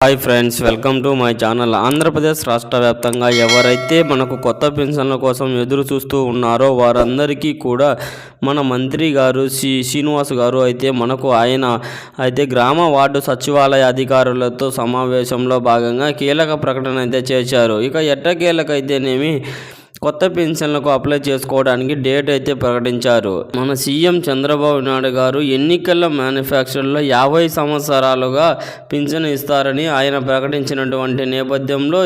Hi friends welcome to my channel. Andhra Pradesh రాష్ట్ర వ్యాప్తంగా ఎవరైతే మనకు కొత్త పెన్షన్ల కోసం ఎదురు చూస్తూ ఉన్నారో వారందరికీ కూడా మన మంత్రి గారు శ్రీ శ్రీనివాస్ గారు అయితే మనకు ఆయన అయితే గ్రామ వార్డు సచివాలయ అధికారులతో సమావేశంలో భాగంగా కీలక ప్రకటన అయితే చేశారు. ఇక ఎట్టకేలకైతేనేమి కొత్త పెన్షన్లకు అప్లై చేసుకోవడానికి డేట్ అయితే ప్రకటించారు. మన సీఎం చంద్రబాబు నాయుడు గారు ఎన్నికల మ్యానుఫ్యాక్చర్లో యాభై సంవత్సరాలుగా పింఛన్ ఇస్తారని ఆయన ప్రకటించినటువంటి నేపథ్యంలో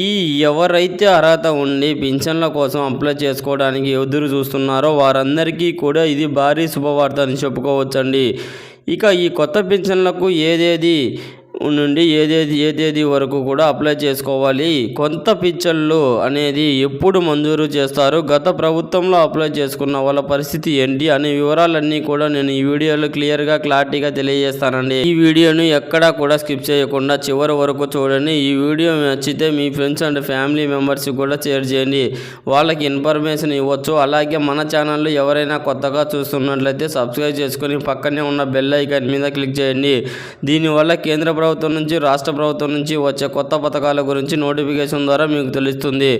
ఈ ఎవరైతే అర్హత ఉండి పింఛన్ల కోసం అప్లై చేసుకోవడానికి ఎదురు చూస్తున్నారో వారందరికీ కూడా ఇది భారీ శుభవార్త అని చెప్పుకోవచ్చండి. ఇక ఈ కొత్త పింఛన్లకు ఏదేది నుండి ఏదేది ఏ తేదీ వరకు కూడా అప్లై చేసుకోవాలి. కొత్త పిచ్చళ్ళు అనేది ఎప్పుడు మంజూరు చేస్తారు? గత ప్రభుత్వంలో అప్లై చేసుకున్న వాళ్ళ పరిస్థితి ఏంటి? అనే వివరాలన్నీ కూడా నేను ఈ వీడియోలో క్లియర్గా క్లారిటీగా తెలియజేస్తానండి. ఈ వీడియోను ఎక్కడా కూడా స్కిప్ చేయకుండా చివరి వరకు చూడండి. ఈ వీడియో నచ్చితే మీ ఫ్రెండ్స్ అండ్ ఫ్యామిలీ మెంబర్స్కి కూడా షేర్ చేయండి. వాళ్ళకి ఇన్ఫర్మేషన్ ఇవ్వచ్చు. అలాగే మన ఛానల్లో ఎవరైనా కొత్తగా చూస్తున్నట్లయితే సబ్స్క్రైబ్ చేసుకొని పక్కనే ఉన్న బెల్ ఐకాన్ మీద క్లిక్ చేయండి. దీనివల్ల కేంద్ర ప్రభుత్వం ప్రభుత్వం నుంచి రాష్ట్ర ప్రభుత్వం నుంచి వచ్చే కొత్త పథకాల గురించి నోటిఫికేషన్ ద్వారా మీకు తెలుస్తుంది.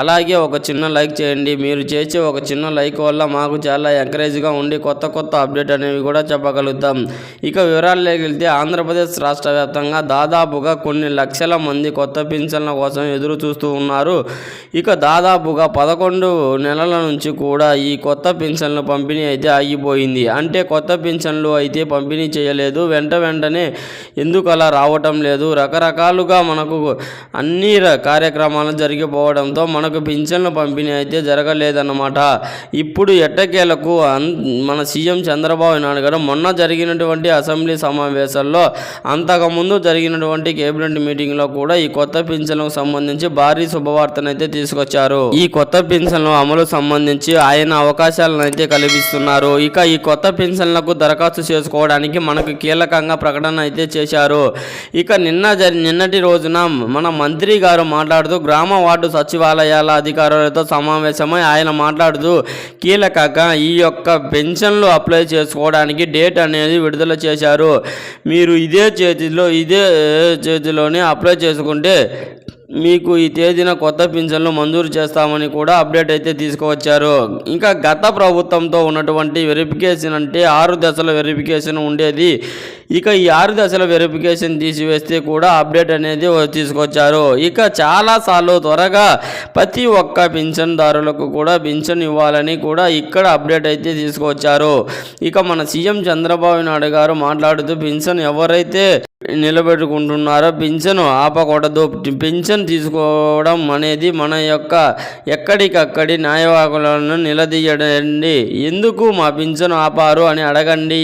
అలాగే ఒక చిన్న లైక్ చేయండి. మీరు చేసే ఒక చిన్న లైక్ వల్ల మాకు చాలా ఎంకరేజ్గా ఉండి కొత్త కొత్త అప్డేట్ అనేవి కూడా చెప్పగలుగుతాం. ఇక వివరాల్లోకి వెళ్తే ఆంధ్రప్రదేశ్ రాష్ట్ర వ్యాప్తంగా దాదాపుగా కొన్ని లక్షల మంది కొత్త పింఛన్ల కోసం ఎదురు చూస్తూ ఉన్నారు. ఇక దాదాపుగా పదకొండు నెలల నుంచి కూడా ఈ కొత్త పింఛన్ల పంపిణీ అయితే ఆగిపోయింది. అంటే కొత్త పింఛన్లు అయితే పంపిణీ చేయలేదు. వెంట వెంటనే ఎందుకు అలా రావటం లేదు. రకరకాలుగా మనకు అన్ని కార్యక్రమాలు జరిగిపోవడంతో మనకు పింఛన్ల పంపిణీ అయితే జరగలేదన్నమాట. ఇప్పుడు ఎట్టకేలకు అన్- మన సీఎం చంద్రబాబు నాయుడు గారు మొన్న జరిగినటువంటి అసెంబ్లీ సమావేశాల్లో అంతకుముందు జరిగినటువంటి కేబినెట్ మీటింగ్లో కూడా ఈ కొత్త పింఛన్లకు సంబంధించి భారీ శుభవార్తనైతే తీసుకొచ్చారు. ఈ కొత్త పింఛన్ల అమలు సంబంధించి ఆయన అవకాశాలను అయితే కల్పిస్తున్నారు. ఇక ఈ కొత్త పింఛన్లకు దరఖాస్తు చేసుకోవడానికి మనకు కీలకంగా ప్రకటన అయితే చేశారు. ఇక నిన్న జరి నిన్నటి రోజున మన మంత్రి గారు మాట్లాడుతూ గ్రామ వార్డు సచివాలయాల అధికారులతో సమావేశమై ఆయన మాట్లాడుతూ కీలకంగా ఈ యొక్క పెన్షన్లు అప్లై చేసుకోవడానికి డేట్ అనేది విడుదల చేశారు. మీరు ఇదే చేతిలో ఇదే చేతిలోనే అప్లై చేసుకుంటే మీకు ఈ తేదీన కొత్త పింఛన్లు మంజూరు చేస్తామని కూడా అప్డేట్ అయితే తీసుకువచ్చారు. ఇంకా గత ప్రభుత్వంతో ఉన్నటువంటి వెరిఫికేషన్ అంటే ఆరు దశల వెరిఫికేషన్ ఉండేది. ఇక ఈ ఆరు దశల వెరిఫికేషన్ తీసివేస్తే కూడా అప్డేట్ అనేది తీసుకొచ్చారు. ఇక చాలాసార్లు త్వరగా ప్రతి ఒక్క పింఛన్దారులకు కూడా పింఛన్ ఇవ్వాలని కూడా ఇక్కడ అప్డేట్ అయితే తీసుకొచ్చారు. ఇక మన సీఎం చంద్రబాబు నాయుడు గారు మాట్లాడుతూ పింఛన్ ఎవరైతే నిలబెట్టుకుంటున్నారో? పింఛను ఆపకూడదు. పింఛన్ తీసుకోవడం అనేది మన యొక్క ఎక్కడికక్కడి న్యాయవాకులను నిలదీయండి ఎందుకు మా పింఛను ఆపారు అని అడగండి.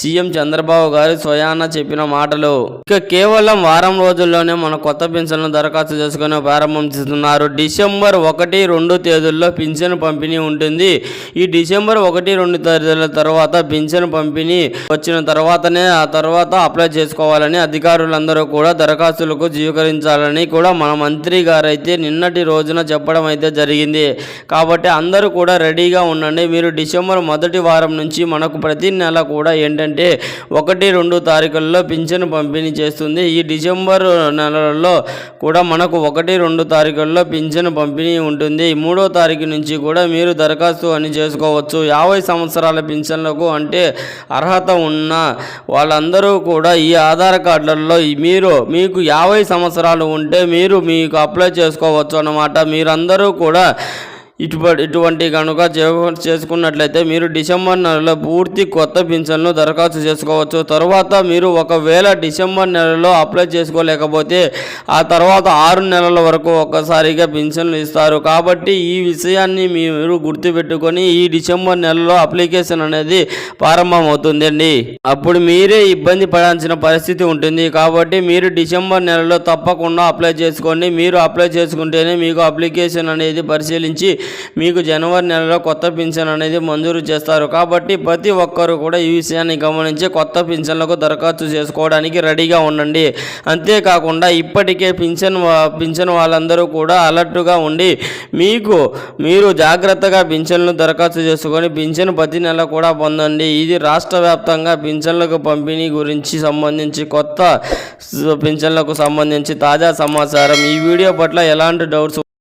సీఎం చంద్రబాబు గారు స్వయాన చెప్పిన మాటలు. ఇక కేవలం వారం రోజుల్లోనే మన కొత్త పింఛన్లు దరఖాస్తు చేసుకుని ప్రారంభం చేస్తున్నారు. డిసెంబర్ ఒకటి రెండు తేదీల్లో పింఛన్ పంపిణీ ఉంటుంది. ఈ డిసెంబర్ ఒకటి రెండు తేదీల తర్వాత పింఛన్ పంపిణీ వచ్చిన తర్వాతనే ఆ తర్వాత అప్లై చేసుకోవాలని అధికారులందరూ కూడా దరఖాస్తులకు స్వీకరించాలని కూడా మన మంత్రి గారైతే నిన్నటి రోజున చెప్పడం అయితే జరిగింది. కాబట్టి అందరూ కూడా రెడీగా ఉండండి. మీరు డిసెంబర్ మొదటి వారం నుంచి మనకు ప్రతి నెల కూడా ఏంటంటే ఒకటి రెండు తారీఖుల్లో పింఛను పంపిణీ చేస్తుంది. ఈ డిసెంబర్ నెలలో కూడా మనకు ఒకటి రెండు తారీఖుల్లో పింఛను పంపిణీ ఉంటుంది. మూడో తారీఖు నుంచి కూడా మీరు దరఖాస్తు అని చేసుకోవచ్చు. యాభై సంవత్సరాల పింఛన్లకు అంటే అర్హత ఉన్న వాళ్ళందరూ కూడా ఈ ఆధార్ కార్డులలో మీరు మీకు యాభై సంవత్సరాలు ఉంటే మీరు మీకు అప్లై చేసుకోవచ్చు అన్నమాట. మీరందరూ కూడా ఇటువంటి ఇటువంటి కనుక చేసుకున్నట్లయితే మీరు డిసెంబర్ నెలలో పూర్తి కొత్త పింఛన్ను దరఖాస్తు చేసుకోవచ్చు. తర్వాత మీరు ఒకవేళ డిసెంబర్ నెలలో అప్లై చేసుకోలేకపోతే ఆ తర్వాత ఆరు నెలల వరకు ఒక్కసారిగా పింఛన్లు ఇస్తారు. కాబట్టి ఈ విషయాన్ని మీరు గుర్తుపెట్టుకొని ఈ డిసెంబర్ నెలలో అప్లికేషన్ అనేది ప్రారంభమవుతుందండి. అప్పుడు మీరే ఇబ్బంది పడాల్సిన పరిస్థితి ఉంటుంది. కాబట్టి మీరు డిసెంబర్ నెలలో తప్పకుండా అప్లై చేసుకోండి. మీరు అప్లై చేసుకుంటేనే మీకు అప్లికేషన్ అనేది పరిశీలించి మీకు జనవరి నెలలో కొత్త పింఛన్ అనేది మంజూరు చేస్తారు. కాబట్టి ప్రతి ఒక్కరూ కూడా ఈ విషయాన్ని గమనించి కొత్త పింఛన్లకు దరఖాస్తు చేసుకోవడానికి రెడీగా ఉండండి. అంతేకాకుండా ఇప్పటికే పింఛన్ వా- పింఛన్ వాళ్ళందరూ కూడా అలర్ట్గా ఉండి మీకు మీరు జాగ్రత్తగా పింఛన్లు దరఖాస్తు చేసుకొని పింఛన్ ప్రతి నెల కూడా పొందండి. ఇది రాష్ట్ర వ్యాప్తంగా పింఛన్లకు పంపిణీ గురించి సంబంధించి కొత్త పింఛన్లకు సంబంధించి తాజా సమాచారం. ఈ వీడియో పట్ల ఎలాంటి డౌట్స్